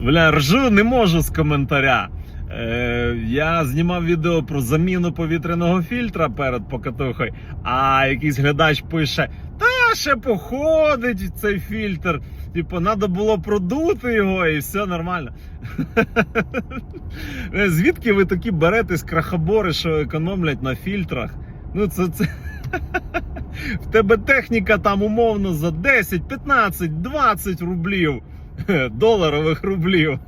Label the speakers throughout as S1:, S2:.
S1: Бля, ржу не можу з коментаря. Е, я знімав відео про заміну повітряного фільтра перед покатухою, а якийсь глядач пише: Та ще походить цей фільтр. Типу, треба було продути його і все нормально. Е, Звідки ви такі берете крахобори, що економлять на фільтрах? Ну, це. це... В тебе техніка там умовно за 10, 15, 20 рублів. Доларових рублів.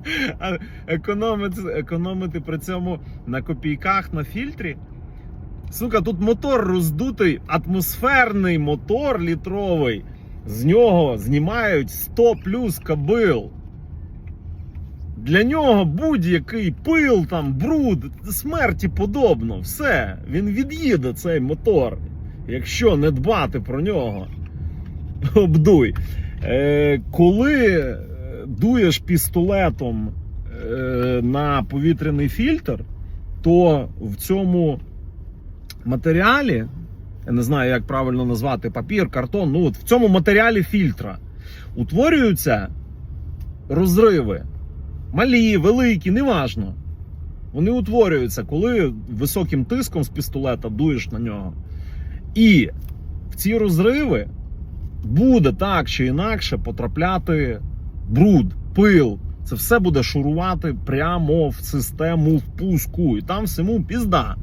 S1: Економити, економити при цьому на копійках на фільтрі. Сука, тут мотор роздутий, атмосферний мотор літровий. З нього знімають 100 плюс кабил. Для нього будь-який пил, там, бруд, смерті подобно. Все, він від'їде цей мотор, якщо не дбати про нього. Обдуй. Е, коли е, дуєш пістолетом е, на повітряний фільтр, то в цьому матеріалі, я не знаю, як правильно назвати папір, картон, ну от в цьому матеріалі фільтра утворюються розриви. Малі, великі, неважно. Вони утворюються, коли високим тиском з пістолета дуєш на нього. І в ці розриви буде так чи інакше потрапляти бруд, пил. Це все буде шурувати прямо в систему впуску. І там всьому пізда.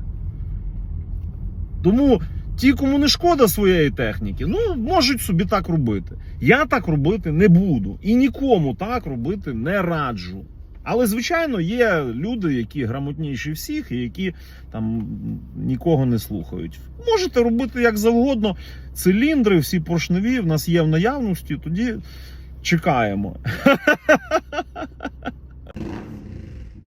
S1: Тому ті, кому не шкода своєї техніки, ну можуть собі так робити. Я так робити не буду. І нікому так робити не раджу. Але, звичайно, є люди, які грамотніші всіх і які там нікого не слухають. Можете робити як завгодно. Циліндри, всі поршневі в нас є в наявності, тоді чекаємо.